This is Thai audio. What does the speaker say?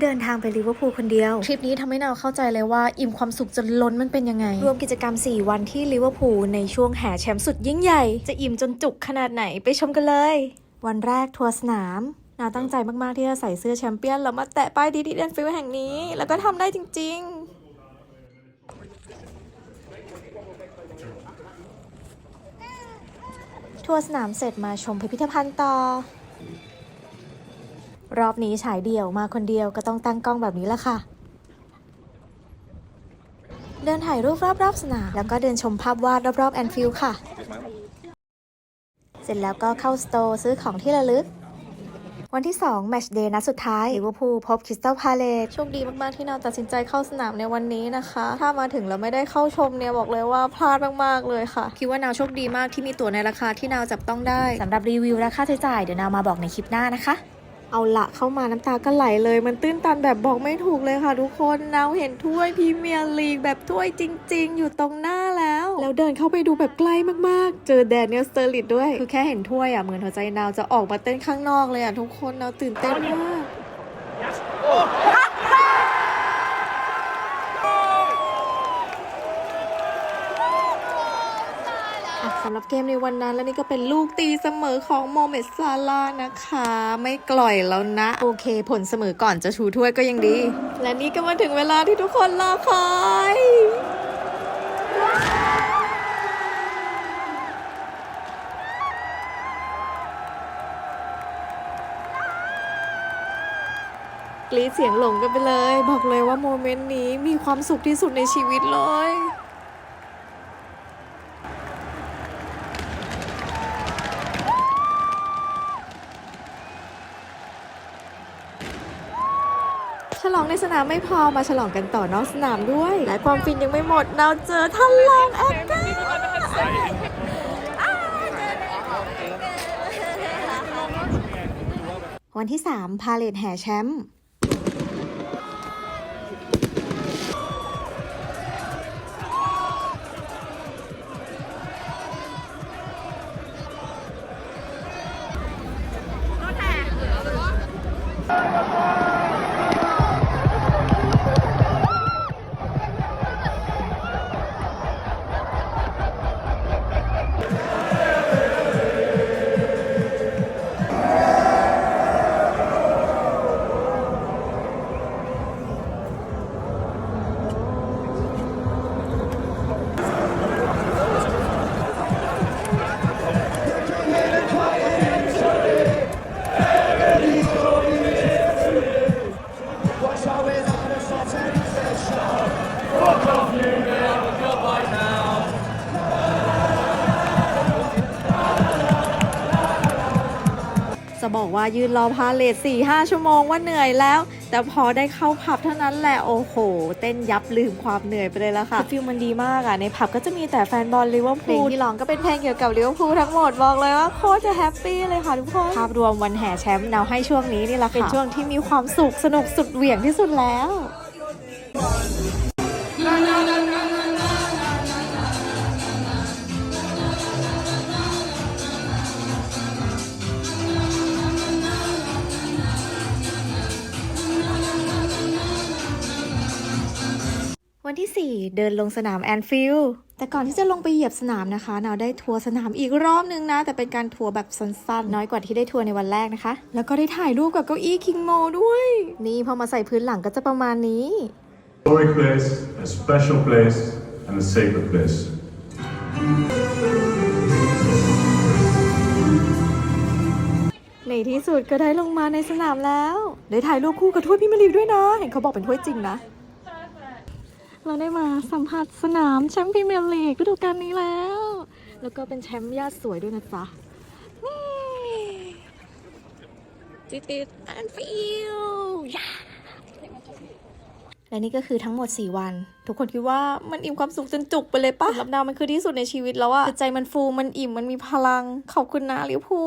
เดินทางไปลิเวอร์พูลคนเดียว ทริปนี้ทำให้นาวเข้าใจเลยว่าอิ่มความสุขจนล้นมันเป็นยังไง รวมกิจกรรม 4 วันที่ลิเวอร์พูลในช่วงแห่แชมป์สุดยิ่งใหญ่ จะอิ่มจนจุกขนาดไหนไปชมกันเลย วันแรกทัวร์สนามนาวตั้งใจมาก ๆ ที่จะใส่เสื้อแชมเปี้ยน แล้วมาแตะป้ายดีดีเดนฟิลแห่งนี้ แล้วก็ทำได้จริง ๆทัวร์สนามเสร็จมาชมพิพิธภัณฑ์ต่อ รอบนี้ฉายเดี่ยวมาคนเดียวก็ต้องตั้งกล้องแบบนี้ละค่ะ เดินถ่ายรูปรอบๆสนามแล้วก็เดินชมภาพวาดรอบๆแอนฟิลด์ค่ะ เสร็จแล้วก็เข้าสโตร์ซื้อของที่ระลึก วันที่ 2 แมตช์เดย์นัดสุดท้ายลิเวอร์พูลพบคริสตัลพาเลตโชคดีมากๆที่เราตัดสินใจเข้าสนามในวันนี้นะคะ ถ้ามาถึงแล้วไม่ได้เข้าชมเนี่ยบอกเลยว่าพลาดมากๆเลยค่ะ คิดว่านาวโชคดีมากที่มีตั๋วในราคาที่นาวจับต้องได้สำหรับรีวิวและค่าใช้จ่ายเดี๋ยวนาวมาบอกในคลิปหน้านะคะ เอาละเข้ามาน้ำตาก็ไหลเลย มันตื้นตันแบบบอกไม่ถูกเลยค่ะทุกคนนาวเห็นถ้วยพรีเมียร์ลีกแบบถ้วยจริง ๆ อยู่ตรงหน้าแล้ว แล้วเดินเข้าไปดูแบบใกล้มากๆ เจอแดเนียลสเตอร์ลิตด้วย คือแค่เห็นถ้วยอะเหมือนหัวใจนาวจะออกมาเต้นข้างนอกเลยอะทุกคนนาวตื่นเต้นมาก สำหรับเกมในวันนั้นและนี่ก็เป็นลูกตีเสมอของโมเมดซาลานะคะ ไม่กล่อยแล้วนะ โอเค ผลเสมอก่อนจะชูถ้วยก็ยังดี และนี่ก็มาถึงเวลาที่ทุกคนรอคอยกรีดเสียงหลงกันไปเลย บอกเลยว่าโมเมนต์นี้มีความสุขที่สุดในชีวิตเลย ฉลองในสนามไม่พอมาฉลองกันต่อนอกสนามด้วย และความฟินยังไม่หมดเราเจอท่านรองแอคเกอร์วันที่ 3 พาเลทแห่แชมป์ ว่ายืนรอพาเลท4 5 ชั่วโมงว่าเหนื่อยแล้ว แต่พอได้เข้าผับเท่านั้นแหละ โอ้โห เต้นยับลืมความเหนื่อยไปเลยละค่ะฟิลมันดีมากอะ ในผับก็จะมีแต่แฟนบอลลิเวอร์พูลเพลงที่ร้องก็เป็นเพลงเกี่ยวกับลิเวอร์พูลทั้งหมดบอกเลยว่าโคตรจะแฮปปี้เลยค่ะทุกคนภาพรวมวันแห่แชมป์นาวให้ช่วงนี้นี่แหละค่ะเป็นช่วงที่มีความสุขสนุกสุดเหวี่ยงที่สุดแล้ว วันที่ 4 เดินลงสนามแอนฟิลด์แต่ก่อนที่จะลงไปเหยียบสนามนะคะนาวได้ทัวร์สนามอีกรอบนึงนะ แต่เป็นการทัวร์แบบสั้นๆ น้อยกว่าที่ได้ทัวร์ในวันแรกนะคะ แล้วก็ได้ถ่ายรูปกับเก้าอี้คิงโมด้วย นี่พอมาใส่พื้นหลังก็จะประมาณนี้ historic place, a special place, and a sacred place. ในที่สุดก็ได้ลงมาในสนามแล้ว ได้ถ่ายรูปคู่กับถ้วยพิมยร์ลีกด้วยนะ เห็นเขาบอกเป็นถ้วยจริงนะ เราได้มาสัมผัสสนามแชมป์พรีเมียร์ลีกฤดูกาลนี้แล้ว แล้วก็เป็นแชมป์ญาติสวยด้วยนะจ๊ะนี่ติดติดแอนฟิลและนี่ก็คือทั้งหมด 4 วัน ทุกคนคิดว่ามันอิ่มความสุขจนจุกไปเลยปะสำหรับดาวมันคือที่สุดในชีวิตแล้วอะใจมันฟูมันอิ่มมันมีพลังขอบคุณนะลิเวอร์พู